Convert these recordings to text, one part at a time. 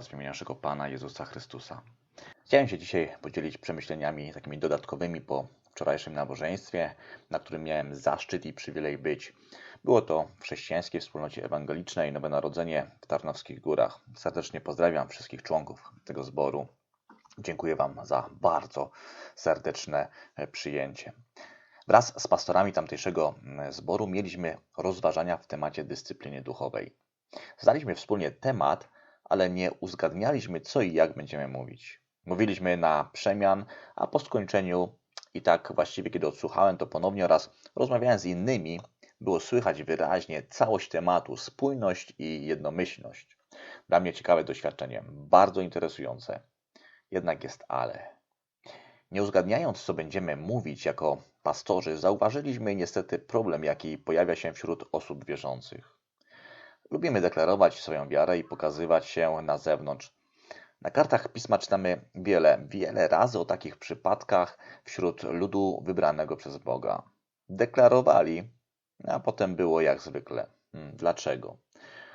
Was w imieniu naszego Pana Jezusa Chrystusa. Chciałem się dzisiaj podzielić przemyśleniami takimi dodatkowymi po wczorajszym nabożeństwie, na którym miałem zaszczyt i przywilej być. Było to w chrześcijańskiej wspólnocie ewangelicznej Nowe Narodzenie w Tarnowskich Górach. Serdecznie pozdrawiam wszystkich członków tego zboru. Dziękuję Wam za bardzo serdeczne przyjęcie. Wraz z pastorami tamtejszego zboru mieliśmy rozważania w temacie dyscypliny duchowej. Zdaliśmy wspólnie temat, ale nie uzgadnialiśmy, co i jak będziemy mówić. Mówiliśmy na przemian, a po skończeniu i tak właściwie, kiedy odsłuchałem to ponownie oraz rozmawiałem z innymi, było słychać wyraźnie całość tematu, spójność i jednomyślność. Dla mnie ciekawe doświadczenie, bardzo interesujące. Jednak jest ale. Nie uzgadniając, co będziemy mówić jako pastorzy, zauważyliśmy niestety problem, jaki pojawia się wśród osób wierzących. Lubimy deklarować swoją wiarę i pokazywać się na zewnątrz. Na kartach pisma czytamy wiele, wiele razy o takich przypadkach wśród ludu wybranego przez Boga. Deklarowali, a potem było jak zwykle. Hmm, dlaczego?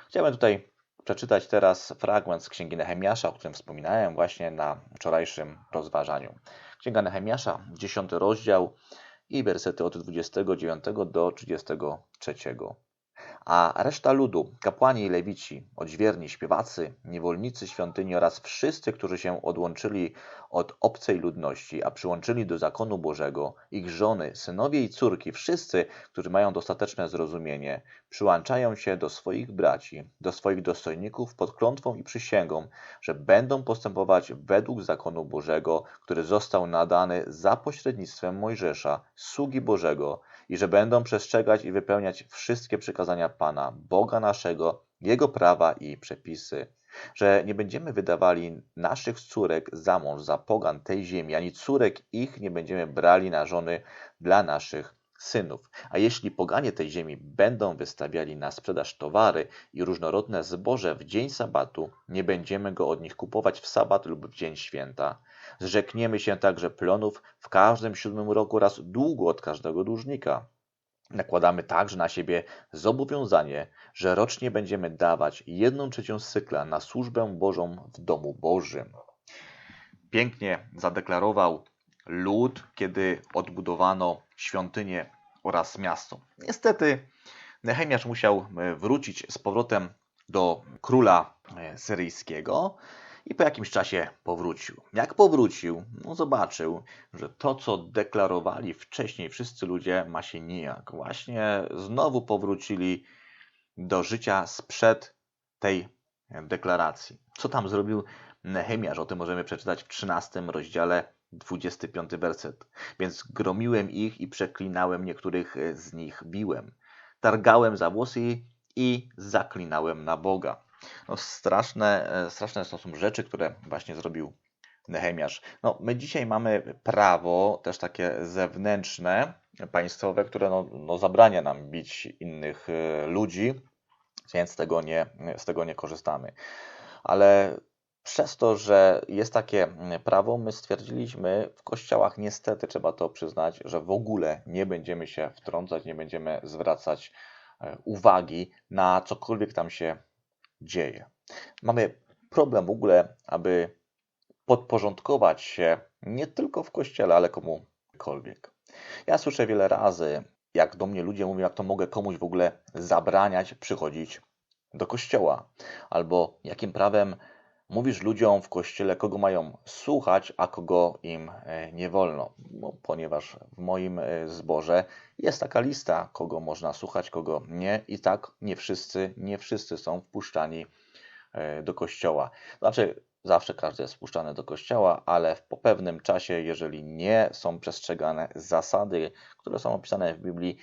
Chciałbym tutaj przeczytać teraz fragment z Księgi Nehemiasza, o którym wspominałem właśnie na wczorajszym rozważaniu. Księga Nehemiasza, 10 rozdział i wersety od 29 do 33 a reszta ludu, kapłani i lewici, odźwierni, śpiewacy, niewolnicy świątyni oraz wszyscy, którzy się odłączyli od obcej ludności, a przyłączyli do zakonu Bożego, ich żony, synowie i córki, wszyscy, którzy mają dostateczne zrozumienie, przyłączają się do swoich braci, do swoich dostojników pod klątwą i przysięgą, że będą postępować według zakonu Bożego, który został nadany za pośrednictwem Mojżesza, sługi Bożego, i że będą przestrzegać i wypełniać wszystkie przykazania Pana, Boga naszego, Jego prawa i przepisy, że nie będziemy wydawali naszych córek za mąż za pogan tej ziemi, ani córek ich nie będziemy brali na żony dla naszych synów. A jeśli poganie tej ziemi będą wystawiali na sprzedaż towary i różnorodne zboże w dzień sabatu, nie będziemy go od nich kupować w sabat lub w dzień święta. Zrzekniemy się także plonów w każdym siódmym roku raz długo od każdego dłużnika. Nakładamy także na siebie zobowiązanie, że rocznie będziemy dawać jedną trzecią cykla na służbę Bożą w domu Bożym. Pięknie zadeklarował lud, kiedy odbudowano świątynię oraz miasto. Niestety Nehemiasz musiał e, wrócić z powrotem do króla e, syryjskiego i po jakimś czasie powrócił. Jak powrócił, no zobaczył, że to, co deklarowali wcześniej wszyscy ludzie, ma się nijak. Właśnie znowu powrócili do życia sprzed tej deklaracji. Co tam zrobił Nehemiasz? O tym możemy przeczytać w 13 rozdziale 25 werset. Więc gromiłem ich i przeklinałem niektórych z nich biłem. Targałem za włosy i zaklinałem na Boga. No, straszne, straszne to są rzeczy, które właśnie zrobił Nehemiasz. No, my dzisiaj mamy prawo, też takie zewnętrzne, państwowe, które no, no zabrania nam bić innych e, ludzi, więc z tego nie, z tego nie korzystamy. Ale przez to, że jest takie mm, prawo, my stwierdziliśmy w kościołach, niestety trzeba to przyznać, że w ogóle nie będziemy się wtrącać, nie będziemy zwracać e, uwagi na cokolwiek tam się dzieje. Mamy problem w ogóle, aby podporządkować się nie tylko w kościele, ale komukolwiek. Ja słyszę wiele razy, jak do mnie ludzie mówią, jak to mogę komuś w ogóle zabraniać przychodzić do kościoła, albo jakim prawem Mówisz ludziom w kościele, kogo mają słuchać, a kogo im e, nie wolno, no, ponieważ w moim e, zborze jest taka lista, kogo można słuchać, kogo nie, i tak nie wszyscy, nie wszyscy są wpuszczani e, do kościoła. Znaczy, zawsze każdy jest wpuszczany do kościoła, ale po pewnym czasie, jeżeli nie są przestrzegane zasady, które są opisane w Biblii,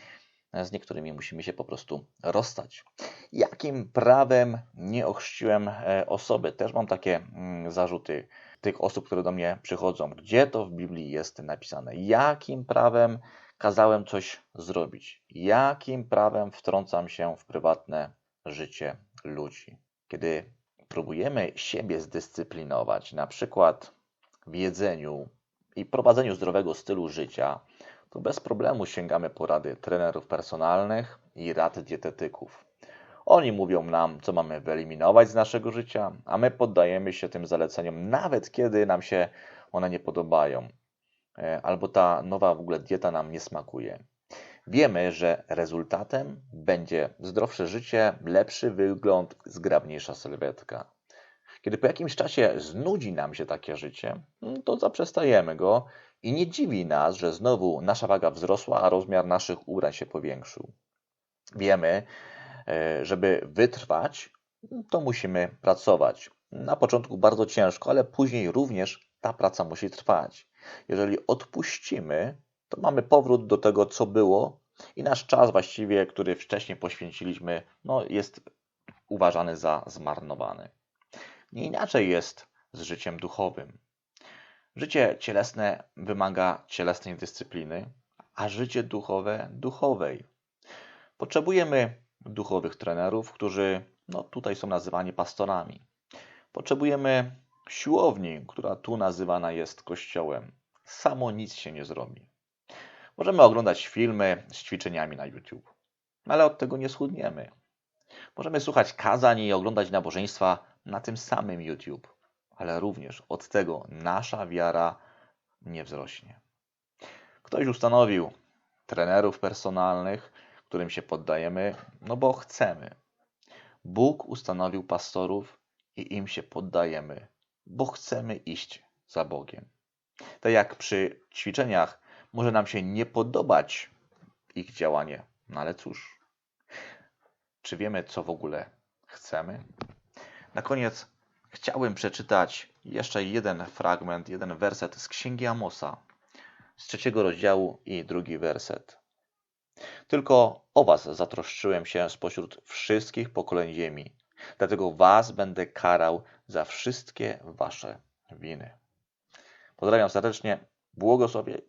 z niektórymi musimy się po prostu rozstać. Jakim prawem nie ochrzciłem e, osoby? Też mam takie mm, zarzuty tych osób, które do mnie przychodzą. Gdzie to w Biblii jest napisane? Jakim prawem kazałem coś zrobić? Jakim prawem wtrącam się w prywatne życie ludzi? Kiedy próbujemy siebie zdyscyplinować, na przykład w jedzeniu i prowadzeniu zdrowego stylu życia, to bez problemu sięgamy porady trenerów personalnych i rad dietetyków. Oni mówią nam, co mamy wyeliminować z naszego życia, a my poddajemy się tym zaleceniom, nawet kiedy nam się one nie podobają, e, albo ta nowa w ogóle dieta nam nie smakuje. Wiemy, że rezultatem będzie zdrowsze życie, lepszy wygląd, zgrabniejsza sylwetka. Kiedy po jakimś czasie znudzi nam się takie życie, no to zaprzestajemy go i nie dziwi nas, że znowu nasza waga wzrosła, a rozmiar naszych ubrań się powiększył. Wiemy, e, żeby wytrwać, to musimy pracować. Na początku bardzo ciężko, ale później również ta praca musi trwać. Jeżeli odpuścimy, to mamy powrót do tego, co było, i nasz czas właściwie, który wcześniej poświęciliśmy, no, jest uważany za zmarnowany. Nie inaczej jest z życiem duchowym. Życie cielesne wymaga cielesnej dyscypliny, a życie duchowe duchowej. Potrzebujemy duchowych trenerów, którzy no, tutaj są nazywani pastorami. Potrzebujemy siłowni, która tu nazywana jest kościołem. Samo nic się nie zrobi. Możemy oglądać filmy z ćwiczeniami na YouTube, ale od tego nie schudniemy. Możemy słuchać kazań i oglądać nabożeństwa na tym samym YouTube, ale również od tego nasza wiara nie wzrośnie. Ktoś ustanowił trenerów personalnych, którym się poddajemy, no bo chcemy. Bóg ustanowił pastorów i im się poddajemy, bo chcemy iść za Bogiem. Tak jak przy ćwiczeniach może nam się nie podobać ich działanie, no ale cóż, czy wiemy, co w ogóle chcemy? Na koniec chciałbym przeczytać jeszcze jeden fragment, jeden werset z Księgi Amosa, z trzeciego rozdziału i drugi werset. Tylko o was zatroszczyłem się spośród wszystkich pokoleń ziemi, dlatego was będę karał za wszystkie wasze winy. Pozdrawiam serdecznie, błogosławię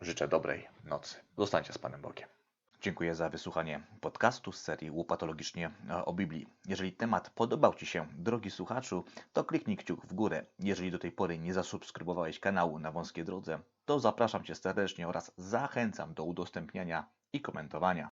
Życzę dobrej nocy. Zostańcie z Panem Bogiem. Dziękuję za wysłuchanie podcastu z serii Łupatologicznie o Biblii. Jeżeli temat podobał Ci się, drogi słuchaczu, to kliknij kciuk w górę. Jeżeli do tej pory nie zasubskrybowałeś kanału na wąskiej drodze, to zapraszam Cię serdecznie oraz zachęcam do udostępniania i komentowania.